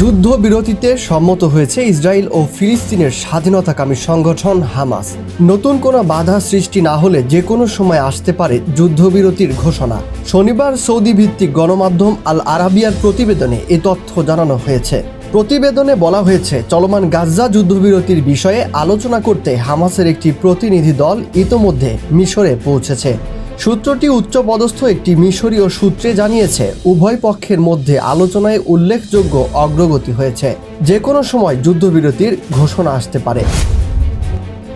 যুদ্ধবিরতিতে সম্মত হয়েছে ইসরায়েল ও ফিলিস্তিনের স্বাধীনতাকামী সংগঠন হামাস। নতুন কোনো বাধা সৃষ্টি না হলে যে কোনো সময় আসতে পারে যুদ্ধবিরতির ঘোষণা। শনিবার সৌদি ভিত্তিক গণমাধ্যম আল আরাবিয়ার প্রতিবেদনে এ তথ্য জানানো হয়েছে। প্রতিবেদনে বলা হয়েছে, চলমান গাজ্জা যুদ্ধবিরতির বিষয়ে আলোচনা করতে হামাসের একটি প্রতিনিধি দল ইতোমধ্যে মিশরে পৌঁছেছে। সূত্রটি উচ্চপদস্থ একটি মিশরীয় সূত্রে জানিয়েছে, উভয় পক্ষের মধ্যে আলোচনায় উল্লেখযোগ্য অগ্রগতি হয়েছে। যে কোনো সময় যুদ্ধবিরতির ঘোষণা আসতে পারে।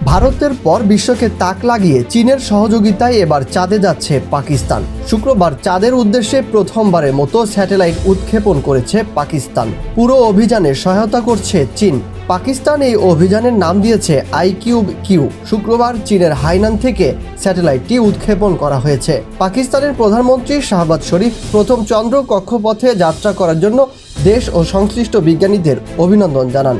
ভারতের পর বিশ্বকে তাক লাগিয়ে চীনের সহযোগিতায় এবার চাঁদে যাচ্ছে পাকিস্তান। শুক্রবার চাঁদের উদ্দেশ্যে প্রথমবারের মতো স্যাটেলাইট উৎক্ষেপণ করেছে পাকিস্তান। পুরো অভিযানে সহায়তা করছে চীন। পাকিস্তান এই অভিযানের নাম দিয়েছে আই কিউব কিউ। শুক্রবার চীনের হাইনান থেকে স্যাটেলাইটটি উৎক্ষেপণ করা হয়েছে। পাকিস্তানের প্রধানমন্ত্রী শাহবাজ শরীফ প্রথম চন্দ্র কক্ষপথে যাত্রা করার জন্য দেশ ও সংশ্লিষ্ট বিজ্ঞানীদের অভিনন্দন জানান।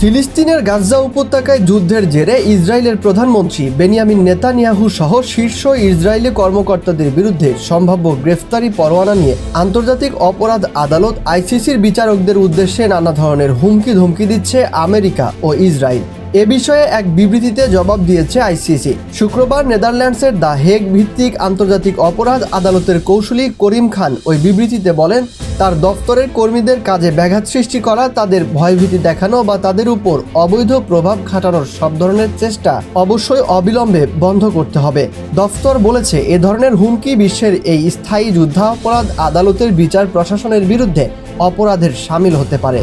ফিলিস্তিনের গাজ্জা উপত্যকায় যুদ্ধের জেরে ইসরায়েলের প্রধানমন্ত্রী বেনিয়ামিন নেতানিয়াহু সহ শীর্ষ ইসরায়েলি কর্মকর্তাদের বিরুদ্ধে সম্ভাব্য গ্রেফতারি পরোয়ানা নিয়ে আন্তর্জাতিক অপরাধ আদালত আইসিসির বিচারকদের উদ্দেশ্যে নানা ধরনের হুমকি ধমকি দিচ্ছে আমেরিকা ও ইসরায়েল। এ বিষয়ে এক বিবৃতিতে জবাব দিয়েছে আইসিসি। শুক্রবার নেদারল্যান্ডসের দ্য হেগ ভিত্তিক আন্তর্জাতিক অপরাধ আদালতের কৌশলী করিম খান ওই বিবৃতিতে বলেন, তার দফতরের কর্মীদের কাজে ব্যাঘাত সৃষ্টি করা, তাদের ভয়ভীতি দেখানো বা তাদের উপর অবৈধ প্রভাব খাটানোর সব ধরনের চেষ্টা অবশ্যই অবিলম্বে বন্ধ করতে হবে। দফতর বলেছে, এ ধরনের হুমকি বিশ্বের এই স্থায়ী যুদ্ধাপরাধ আদালতের বিচার প্রশাসনের বিরুদ্ধে অপরাধের সামিল হতে পারে।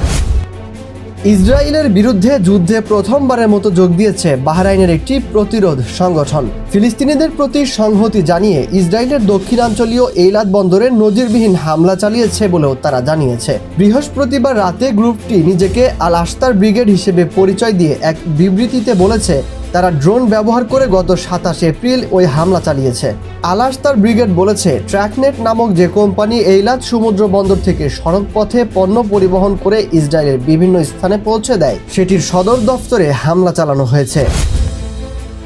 ইসরায়েলের বিরুদ্ধে যুদ্ধে প্রথমবারের মতো যোগ দিয়েছে বাহরাইনের একটি প্রতিরোধ সংগঠন। ফিলিস্তিনিদের প্রতি সংহতি জানিয়ে ইসরায়েলের দক্ষিণাঞ্চলীয় এইলাদ বন্দরে নজিরবিহীন হামলা চালিয়েছে বলেও তারা জানিয়েছে। বৃহস্পতিবার রাতে গ্রুপটি নিজেকে আল আস্তার ব্রিগেড হিসেবে পরিচয় দিয়ে এক বিবৃতিতে বলেছে তারা ড্রোন ব্যবহার করে গত সাতাশ এপ্রিল ওই হামলা চালিয়েছে। আলাস্তার ব্রিগেড বলেছে, ট্র্যাকনেট নামক যে কোম্পানি এইলাত সমুদ্র বন্দর থেকে সড়ক পথে পণ্য পরিবহন করে ইসরায়েলের বিভিন্ন স্থানে পৌঁছে দেয়, সেটির সদর দফতরে হামলা চালানো হয়েছে।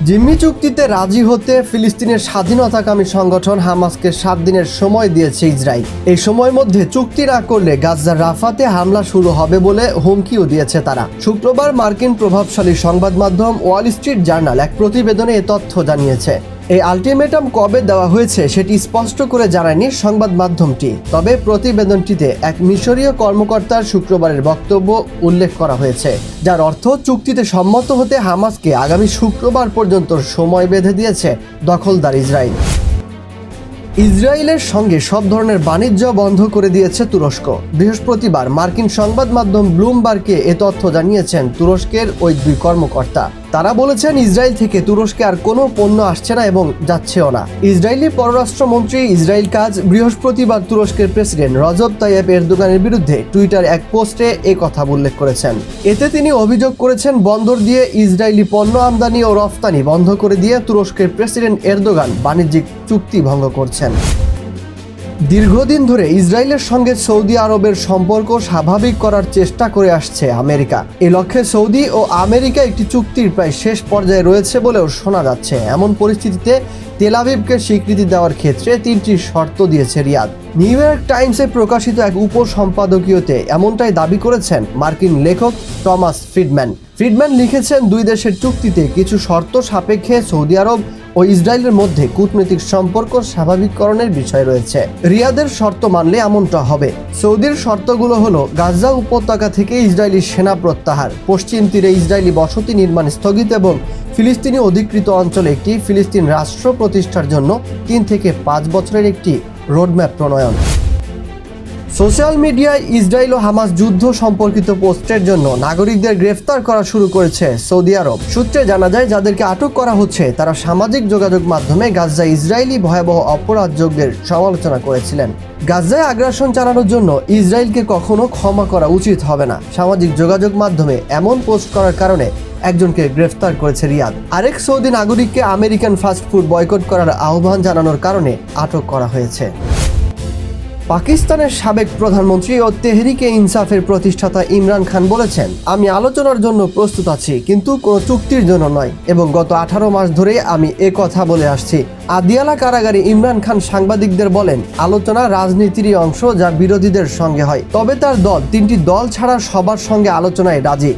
জিম্মি চুক্তিতে রাজি হতে ফিলিস্তিনের স্বাধীনতাকামী সংগঠন হামাসকে সাত দিনের সময় দিয়েছে ইসরায়েল। এই সময়ের মধ্যে চুক্তি না করলে গাজার রাফাতে হামলা শুরু হবে বলে হুমকিও দিয়েছে তারা। শুক্রবার মার্কিন প্রভাবশালী সংবাদ মাধ্যম ওয়াল স্ট্রিট জার্নাল এক প্রতিবেদনে এ তথ্য জানিয়েছে। এই আলটিমেটাম কবে দেওয়া হয়েছে সেটি স্পষ্ট করে জানায়নি সংবাদ মাধ্যমটি। তবে প্রতিবেদনটিতে এক মিশরীয় কর্মকর্তার শুক্রবারের বক্তব্য উল্লেখ করা হয়েছে, যার অর্থ চুক্তিতে সম্মত হতে হামাসকে আগামী শুক্রবার পর্যন্ত সময় বেঁধে দিয়েছে দখলদার ইসরায়েল। ইসরায়েলের সঙ্গে সব ধরনের বাণিজ্য বন্ধ করে দিয়েছে তুরস্ক। বৃহস্পতিবার মার্কিন সংবাদ মাধ্যম ব্লুমবার্গকে এ তথ্য জানিয়েছেন তুরস্কের ওই দুই কর্মকর্তা। তারা বলেছেন ইসরায়েল থেকে তুরস্কে আর কোনো পণ্য আসছে না এবং যাচ্ছেও না। ইসরায়েলি পররাষ্ট্রমন্ত্রী ইসরায়েল কাজ বৃহস্পতিবার তুরস্কের প্রেসিডেন্ট রজব তাইয়েব এরদোগানের বিরুদ্ধে টুইটার এক পোস্টে এ কথা উল্লেখ করেছেন। এতে তিনি অভিযোগ করেছেন, বন্দর দিয়ে ইসরায়েলি পণ্য আমদানি ও রফতানি বন্ধ করে দিয়ে তুরস্কের প্রেসিডেন্ট এরদোগান বাণিজ্যিক চুক্তি ভঙ্গ করছেন। দীর্ঘদিন ধরে ইসরায়েলের সঙ্গে সৌদি আরবের সম্পর্ক স্বাভাবিক করার চেষ্টা করে আসছে আমেরিকা। এ লক্ষ্যে সৌদি ও আমেরিকা একটি চুক্তির প্রায় শেষ পর্যায়ে রয়েছে বলেও শোনা যাচ্ছে। এমন পরিস্থিতিতে তেলাভিবকে স্বীকৃতি দেওয়ার ক্ষেত্রে তিনটি শর্ত দিয়েছে রিয়াদ। নিউ ইয়র্ক টাইমসে প্রকাশিত এক উপসম্পাদকীয়তে এমনটাই দাবি করেছেন মার্কিন লেখক টমাস ফ্রিডম্যান। ফ্রিডম্যান লিখেছেন, দুই দেশের চুক্তিতে কিছু শর্ত সাপেক্ষে সৌদি আরব ও ইসরায়েলের মধ্যে কূটনৈতিক সম্পর্ক স্বাভাবিককরণের বিষয় রয়েছে। রিয়াদের শর্ত মানলে এমনটা হবে। সৌদির শর্তগুলো হলো, গাজা উপত্যকা থেকে ইসরায়েলি সেনা প্রত্যাহার, পশ্চিম তীরে ইসরায়েলি বসতি নির্মাণ স্থগিত এবং ফিলিস্তিনি অধিকৃত অঞ্চলে একটি ফিলিস্তিন রাষ্ট্র প্রতিষ্ঠার জন্য তিন থেকে পাঁচ বছরের একটি রোডম্যাপ প্রণয়ন। সোশ্যাল মিডিয়ায় ইসরায়েল ও হামাস যুদ্ধ সম্পর্কিত পোস্টের জন্য নাগরিকদের গ্রেফতার করা শুরু করেছে সৌদি আরব। সূত্রে জানা যায়, যাদেরকে আটক করা হচ্ছে, তারা সামাজিক যোগাযোগ মাধ্যমে গাজ্জা ইসরায়েলি ভয়াবহ অপরাধ যজ্ঞের সমালোচনা করেছিলেন। গাজ্জায় আগ্রাসন চালানোর জন্য ইসরায়েলকে কখনো ক্ষমা করা উচিত হবে না। সামাজিক যোগাযোগ মাধ্যমে এমন পোস্ট করার কারণে একজনকে গ্রেফতার করেছে রিয়াদ। আরেক সৌদি নাগরিককে আমেরিকান ফাস্টফুড বয়কট করার আহ্বান জানানোর কারণে আটক করা হয়েছে। পাকিস্তানের সাবেক প্রধানমন্ত্রী ও তেহরিকে ইনসাফের প্রতিষ্ঠাতা ইমরান খান বলেছেন, আমি আলোচনার জন্য প্রস্তুত আছি, কিন্তু কোনো চুক্তির জন্য নয়। এবং গত আঠারো মাস ধরে আমি এ কথা বলে আসছি। আদিয়ালা কারাগারে ইমরান খান সাংবাদিকদের বলেন, আলোচনা রাজনীতিরই অংশ যা বিরোধীদের সঙ্গে হয়। তবে তার দল, তিনটি দল ছাড়া সবার সঙ্গে আলোচনায় রাজি।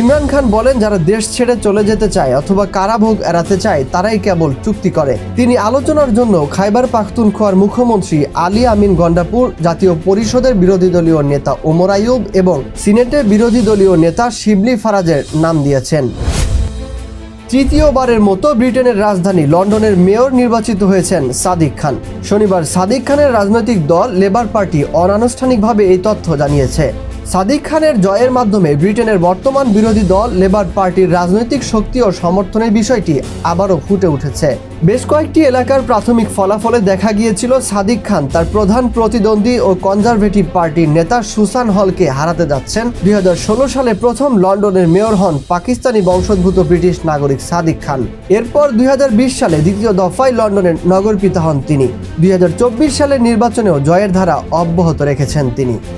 ইমরান খান বলেন, যারা দেশ ছেড়ে চলে যেতে চায় অথবা কারাভোগ এড়াতে চায়, তারাই কেবল চুক্তি করে। তিনি আলোচনার জন্য খাইবার পাখতুনখোয়ার মুখ্যমন্ত্রী আলী আমিন গন্ডাপুর জাতীয় পরিষদের বিরোধী দলীয় নেতা ওমর আইয়ুব এবং সিনেটের বিরোধী দলীয় নেতা শিবলি ফারাজের নাম দিয়েছেন। তৃতীয়বারের মতো ব্রিটেনের রাজধানী লন্ডনের মেয়র নির্বাচিত হয়েছেন সাদিক খান। শনিবার সাদিক খানের রাজনৈতিক দল লেবার পার্টি অনানুষ্ঠানিকভাবে এই তথ্য জানিয়েছে। সাদিক খানের জয়ের মাধ্যমে ব্রিটেনের বর্তমান বিরোধী দল লেবার পার্টির রাজনৈতিক শক্তি ও সমর্থনের বিষয়টি আবারও ফুটে উঠেছে। বেশ কয়েকটি এলাকার প্রাথমিক ফলাফলে দেখা গিয়েছিল সাদিক খান, তার প্রধান প্রতিদ্বন্দ্বী ও কনজারভেটিভ পার্টির নেতা সুসান হলকে হারাতে যাচ্ছেন। দুই হাজার ষোলো সালে প্রথম লন্ডনের মেয়র হন পাকিস্তানি বংশোদ্ভূত ব্রিটিশ নাগরিক সাদিক খান। এরপর দুই হাজার বিশ সালে দ্বিতীয় দফায় লন্ডনের নগরপিতা হন তিনি। দুই হাজার চব্বিশ সালের নির্বাচনেও জয়ের ধারা অব্যাহত রেখেছেন তিনি।